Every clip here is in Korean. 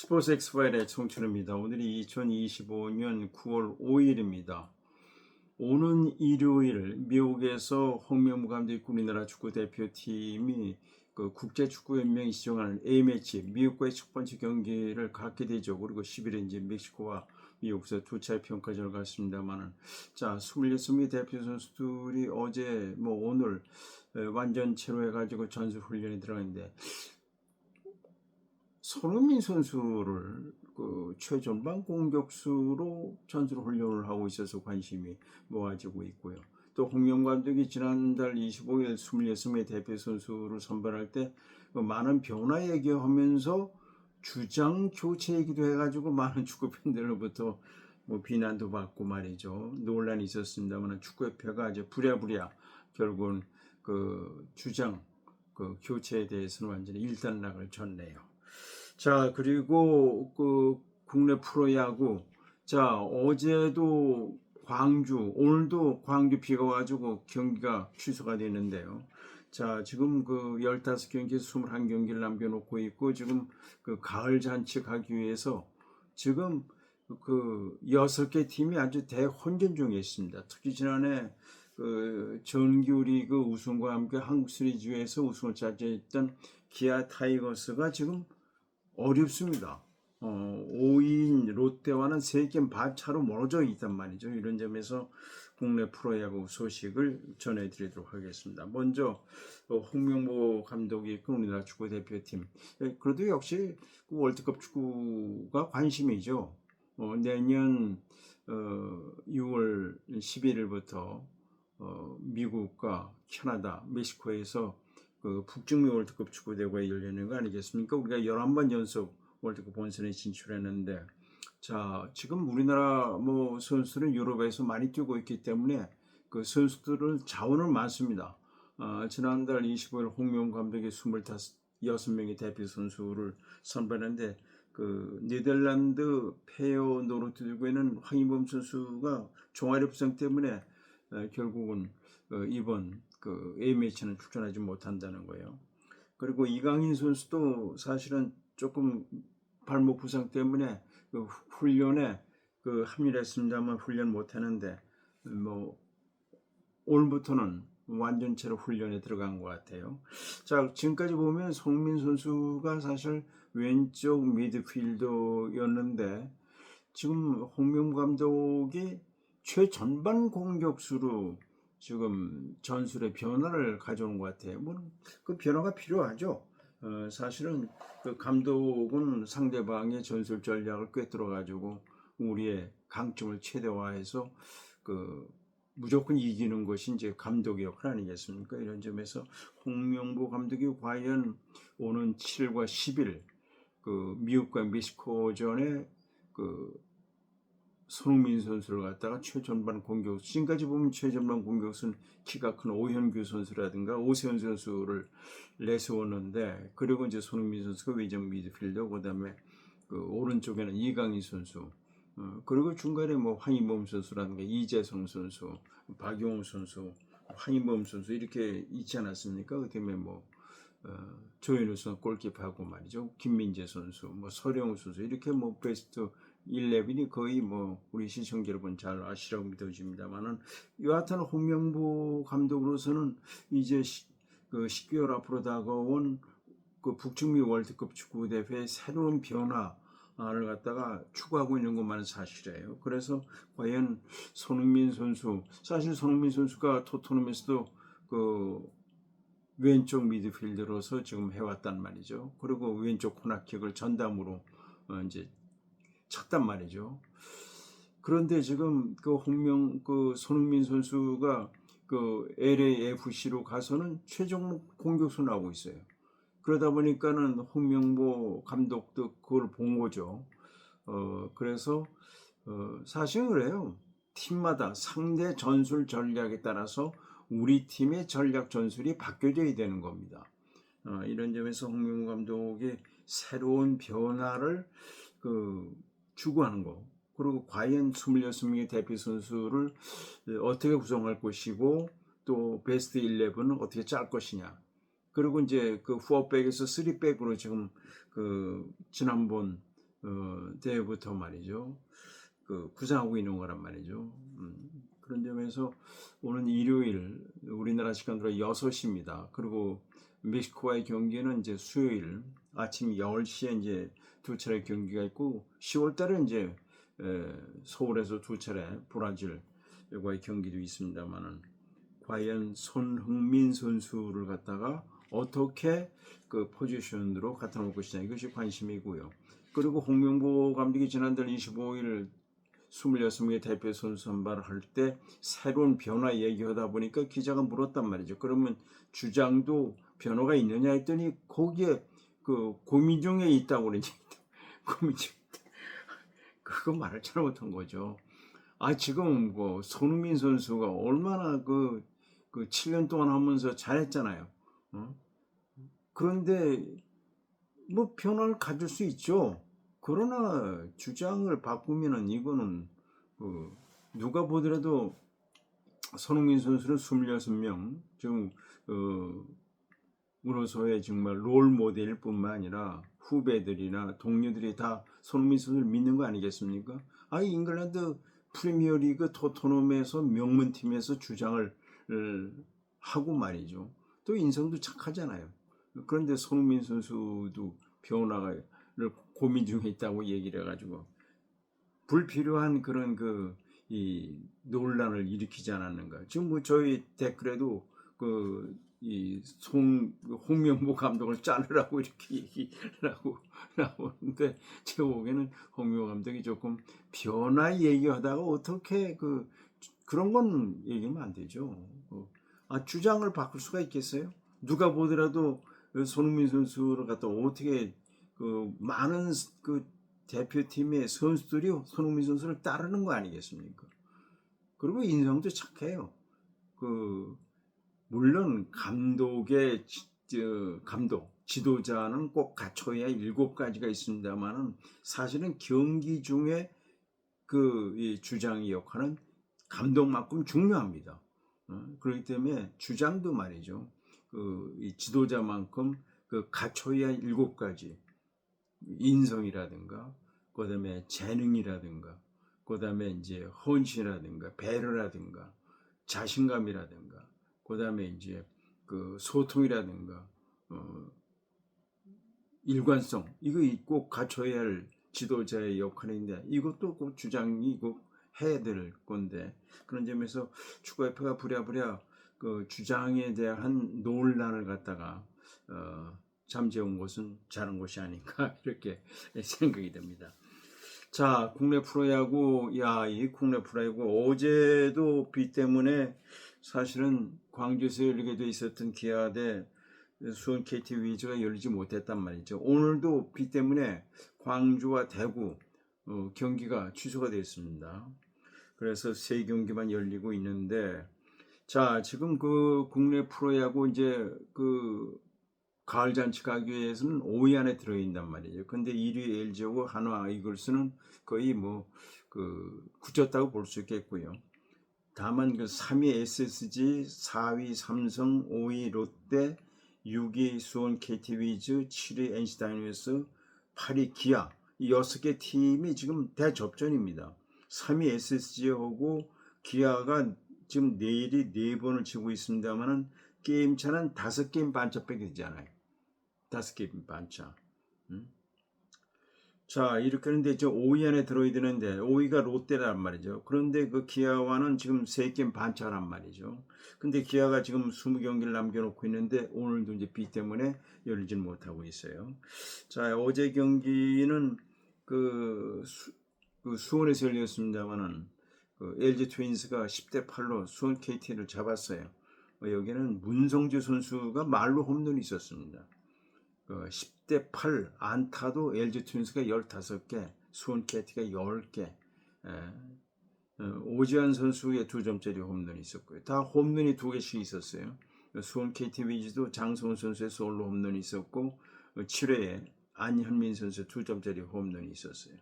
스포츠 엑스파일의 청춘입니다. 오늘이 2025년 9월 5일입니다. 오는 일요일 미국에서 홍명무 감독이 우리나라 축구 대표팀이 그 국제축구연맹이 지정하는 A매치 미국과의 첫 번째 경기를 갖게 되죠. 그리고 10일에 이제 멕시코와 미국에서 두 차례 평가전을 갔습니다만은 자 26명의 대표 선수들이 어제 뭐 오늘 에, 완전체로 해가지고 전술 훈련에 들어갔는데 손흥민 선수를 그 최전방 공격수로 전술 훈련을 하고 있어서 관심이 모아지고 있고요. 또 홍명 감독이 지난달 25일 26명의 대표 선수를 선발할 때그 많은 변화 얘기하면서 주장 교체 얘기도 해가지고 많은 축구 팬들로부터 뭐 비난도 받고 말이죠. 논란이 있었습니다만 축구협회가 이제 부랴부랴 결국은 그 주장 그 교체에 대해서는 완전히 일단락을 쳤네요. 자 그리고 그 국내 프로야구 자 어제도 광주 오늘도 광주 비가 와가지고 경기가 취소가 되는데요. 자 지금 그 15경기 21경기를 남겨놓고 있고 지금 그 가을 잔치 가기 위해서 지금 그 여섯 개 팀이 아주 대혼전 중에 있습니다. 특히 지난해 그 정규리그 우승과 함께 한국 시리즈에서 우승을 차지했던 기아 타이거스가 지금 어렵습니다. 어, 5인 롯데와는 3게임 반 차로 멀어져 있단 말이죠. 이런 점에서 국내 프로야구 소식을 전해드리도록 하겠습니다. 먼저 어, 홍명보 감독이 우리나라 축구 대표팀. 예, 그래도 역시 그 월드컵 축구가 관심이죠. 어, 내년 어, 6월 11일부터 어, 미국과 캐나다, 멕시코에서 그 북중미 월드컵 축구 대회가 열리는 거 아니겠습니까? 우리가 11번 연속 월드컵 본선에 진출했는데 자, 지금 우리나라 뭐 선수들은 유럽에서 많이 뛰고 있기 때문에 그 선수들은 자원은 많습니다. 아, 지난달 25일 홍명 감독이 25명의 대표 선수를 선발했는데 그 네덜란드 페어 노르트구에는 황희범 선수가 종아리 부상 때문에 어, 결국은 어, 이번 그 A매치는 출전하지 못한다는 거예요. 그리고 이강인 선수도 사실은 조금 발목 부상 때문에 그 훈련에 그 합류했습니다만 훈련 못 하는데 뭐 오늘부터는 완전체로 훈련에 들어간 것 같아요. 자 지금까지 보면 송민 선수가 사실 왼쪽 미드필더였는데 지금 홍명 감독이 최전반 공격수로 지금 전술의 변화를 가져온 것 같아요. 뭐그 변화가 필요하죠. 어, 사실은 그 감독은 상대방의 전술 전략을 꿰뚫어 가지고 우리의 강점을 최대화해서 그 무조건 이기는 것이 이제 감독의 역할 아니겠습니까? 이런 점에서 홍명보 감독이 과연 오는 7일과 10일 그 미국과 멕시코전에 그 손흥민 선수를 갖다가 최전반 공격수 지금까지 보면 최전반 공격수는 키가 큰 오현규 선수라든가 오세훈 선수를 내세웠는데 그리고 이제 손흥민 선수가 외전 미드필더 그다음에 그 오른쪽에는 이강인 선수 어, 그리고 중간에 뭐 황희범 선수라든가 이재성 선수 박용우 선수 황희범 선수 이렇게 있지 않았습니까? 그다음에 뭐 어, 조현우 선수 골키퍼하고 말이죠 김민재 선수 뭐 서령우 선수 이렇게 뭐 베스트 11이 거의 뭐 우리 시청자 여러분 잘 아시라고 믿어집니다만은 여하튼 홍명보 감독으로서는 이제 시, 그 10개월 앞으로 다가온 그 북중미 월드컵 축구 대회 새로운 변화를 갖다가 추구하고 있는 것만은 사실이에요. 그래서 과연 손흥민 선수 사실 손흥민 선수가 토트넘에서도 그 왼쪽 미드필더로서 지금 해왔단 말이죠. 그리고 왼쪽 코너킥을 전담으로 어 이제 쳤단 말이죠. 그런데 지금 그 홍명 그 손흥민 선수가 그 LAFC로 가서는 최종 공격수 나오고 있어요. 그러다 보니까는 홍명보 감독도 그걸 본 거죠. 어 그래서 어 사실은 그래요. 팀마다 상대 전술 전략에 따라서 우리 팀의 전략 전술이 바뀌어져야 되는 겁니다. 어, 이런 점에서 홍명 감독이 새로운 변화를 그 추구하는 거. 그리고 과연 26명의 대표 선수를 어떻게 구성할 것이고 또 베스트 11은 어떻게 짤 것이냐. 그리고 이제 그 4백에서 3백으로 지금 그 지난번 어, 때부터 말이죠. 그 구상하고 있는 거란 말이죠. 음, 그런 점에서 오늘 일요일 우리나라 시간으로 6시입니다. 그리고 멕시코와의 경기는 이제 수요일 아침 10시에 이제 두 차례 경기가 있고 10월 달에 이제 에, 서울에서 두 차례 브라질과의 경기도 있습니다만은 과연 손흥민 선수를 갖다가 어떻게 그 포지션으로 갖다 놓을 것이냐 이것이 관심이고요. 그리고 홍명보 감독이 지난달 25일 26명의 대표 선수 선발을 할때 새로운 변화 얘기하다 보니까 기자가 물었단 말이죠. 그러면 주장도 변화가 있느냐 했더니 거기에 그 고민 중에 있다고 그러지. 중에 있다. 그거 말을 잘못한 거죠. 아 지금 뭐 손흥민 선수가 얼마나 그, 그 7년 동안 하면서 잘했잖아요. 어? 그런데 뭐 변화를 가질 수 있죠. 그러나 주장을 바꾸면은 이거는 그 누가 보더라도 손흥민 선수는 26명 지금 어 으로서의 정말 롤 모델일 뿐만 아니라 후배들이나 동료들이 다 손흥민 선수를 믿는 거 아니겠습니까? 아 잉글랜드 프리미어리그 토트넘에서 명문팀에서 주장을 하고 말이죠. 또 인성도 착하잖아요. 그런데 손흥민 선수도 변화를 고민 중에 있다고 얘기를 해가지고 불필요한 그런 그 이 논란을 일으키지 않았는가. 지금 뭐 저희 댓글에도 그이송 홍명보 감독을 자르라고 이렇게 얘기를 하고 나오는데 제가 보기에는 홍명보 감독이 조금 변화 얘기하다가 어떻게 그 그런 건 얘기하면 안 되죠. 어, 아 주장을 바꿀 수가 있겠어요? 누가 보더라도 손흥민 선수를 갖다 어떻게 그 많은 그 대표팀의 선수들이 손흥민 선수를 따르는 거 아니겠습니까? 그리고 인성도 착해요. 그 물론 감독의 저, 감독 지도자는 꼭 갖춰야 일곱 가지가 있습니다만은 사실은 경기 중에 그 주장의 역할은 감독만큼 중요합니다. 어? 그렇기 때문에 주장도 말이죠. 그 지도자만큼 그 갖춰야 일곱 가지 인성이라든가 그다음에 재능이라든가 그다음에 이제 헌신이라든가 배려라든가 자신감이라든가 그다음에 이제 그 소통이라든가 어 일관성 이거 꼭 갖춰야 할 지도자의 역할인데 이것도 꼭 주장이 꼭 해야 될 건데 그런 점에서 축구협회가 부랴부랴 그 주장에 대한 논란을 갖다가 어, 잠재운 것은 잘한 것이 아닌가 이렇게 생각이 됩니다. 자, 국내 프로야구, 야, 이 국내 프로야구 어제도 비 때문에 사실은 광주에서 열리게 돼 있었던 기아 대 수원 KT 위즈가 열리지 못했단 말이죠. 오늘도 비 때문에 광주와 대구 어, 경기가 취소가 됐습니다. 그래서 세 경기만 열리고 있는데 자, 지금 그 국내 프로야구 이제 그 가을 잔치 가기 위해서는 5위 안에 들어있단 말이죠. 근데 1위 LG하고 한화 이글스는 거의 뭐 그 굳혔다고 볼 수 있겠고요. 다만 그 3위 SSG, 4위 삼성, 5위 롯데, 6위 수원 KT 위즈, 7위 NC 다이노스, 8위 기아 이 6개 팀이 지금 대접전입니다. 3위 SSG하고 기아가 지금 내일이 네 번을 치고 있습니다만은 게임 차는 다섯 게임 반차밖에 되잖아요. 다섯 게임 반차. 음? 자 이렇게 하는데 저 5위 안에 들어야 되는데 5위가 롯데란 말이죠. 그런데 그 기아와는 지금 세 게임 반차란 말이죠. 근데 기아가 지금 20경기를 남겨놓고 있는데 오늘도 이제 비 때문에 열리지 못하고 있어요. 자 어제 경기는 그, 수, 그 수원에서 열렸습니다만은 그 LG 트윈스가 10대 8로 수원 KT를 잡았어요. 어, 여기는 문성주 선수가 말로 홈런이 있었습니다. 그 10 대 8 안타도 LG 트윈스가 15개, 수원 KT가 10개. 에, 어, 오지환 선수의 두 점짜리 홈런이 있었고요. 다 홈런이 두 개씩 있었어요. 수원 KT 위즈도 장성훈 선수의 솔로 홈런이 있었고 7회에 어, 안현민 선수 두 점짜리 홈런이 있었어요.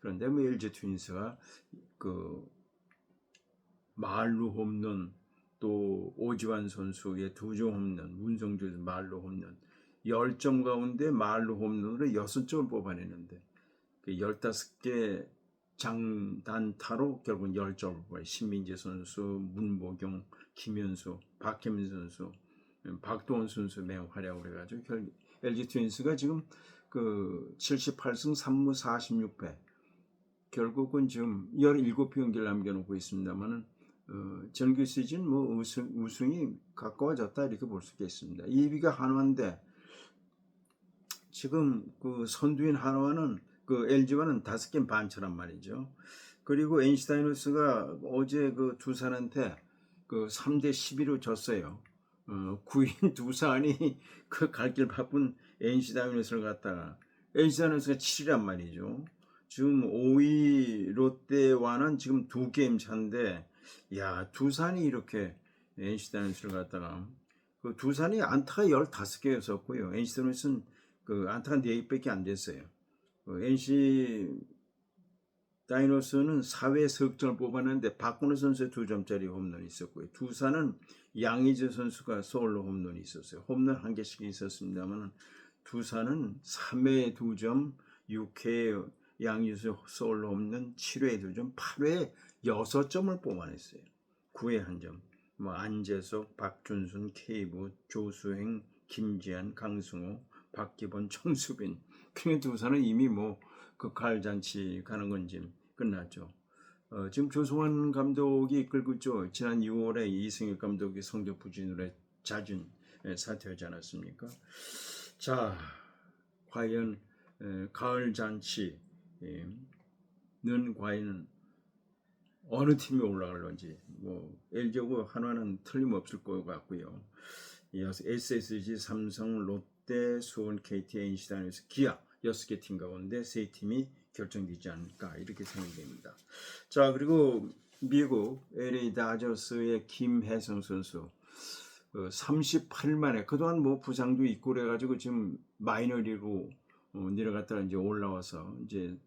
그런데 뭐 LG 트윈스가 그 말루 홈런 또 오지환 선수의 두점 홈런, 문성주 말루 홈런 10점 가운데 말루 홈런으로 6점을 뽑아내는데 그 15개 장단타로 결국은 열점을 뽑아요. 신민재 선수, 문보경, 김현수, 박혜민 선수, 박도원 선수 매우 활약을 해가지고 결 LG 트윈스가 지금 그 78승 3무 46패 결국은 지금 17경기를 남겨놓고 있습니다만은 어, 정규 시즌 뭐 우승, 우승이 가까워졌다 이렇게 볼 수 있겠습니다. 2위가 한화인데 지금 그 선두인 한화는 그 LG와는 다섯 게임 반차란 말이죠. 그리고 다이노스가 어제 그 두산한테 그 3대 11로 졌어요. 어, 9인 두산이 그 갈 길 바쁜 갖다가 NC 다이노스가 7이란 말이죠. 지금 5위 롯데와는 지금 두 게임 차인데 야 두산이 이렇게 NC 다이노스를 갖다가 그 두산이 안타가 15개였었고요. NC 다이노스는 그 안타가 4개밖에 안 됐어요. 그 NC 다이노스는 4회 석점을 뽑았는데 박근호 선수의 두 점짜리 홈런이 있었고요. 두산은 양의재 선수가 솔로 홈런이 있었어요. 홈런 한 개씩 있었습니다만 두산은 3회에 2점, 6회에 양의재 솔로 홈런, 7회에 2점, 8회에 6점을 뽑아냈어요. 9회 한 점. 뭐 안재석, 박준순, 케이브, 조수행, 김지한, 강승호, 박기본, 청수빈. 그냥 두산은 이미 뭐 극할 잔치 가는 건지 끝났죠. 어, 지금 조성환 감독이 이끌고 있죠. 지난 6월에 이승엽 감독이 성적 부진으로 해 자진 에, 사퇴하지 않았습니까? 자, 과연 에, 가을 잔치는 과연 어느 팀이 올라갈런지 뭐 LG하고 한화는 틀림없을 것 같고요. SSG, 삼성, 롯데, 수원, KT, NC 다이노스, 기아 6개 팀 가운데 세 팀이 결정되지 않을까 이렇게 생각됩니다. 자 그리고 미국 LA 다저스의 김혜성 선수 38만에 그동안 뭐 부상도 있고 그래가지고 지금 마이너리로 어, 내려갔다가 이제 올라와서 이제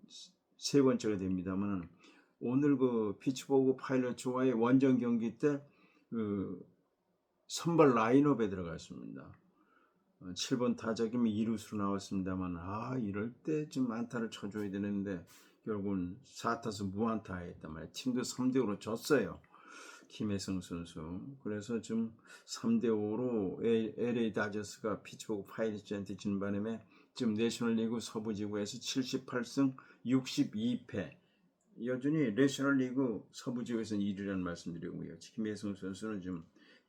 세 번째가 됩니다만 오늘 그 피츠버그 파일럿츠와의 원정 경기 때 그 선발 라인업에 들어갔습니다. 7번 타자이면 2루수로 나왔습니다만 아 이럴 때 좀 안타를 쳐줘야 되는데 결국은 4타수 무안타 했단 말이에요. 팀도 3대 5로 졌어요. 김혜성 선수. 그래서 지금 3대 5로 LA 다저스가 피츠버그 파이리츠한테 진 바람에 지금 내셔널리그 서부지구에서 78승 62패 여전히 내셔널리그 서부지구에서는 1위라는 말씀드리고요. 김혜성 선수는 지금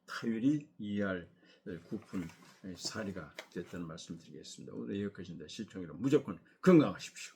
타율이 2할 9푼 4리가 됐다는 말씀드리겠습니다. 오늘. 시청자 여러분 무조건 건강하십시오.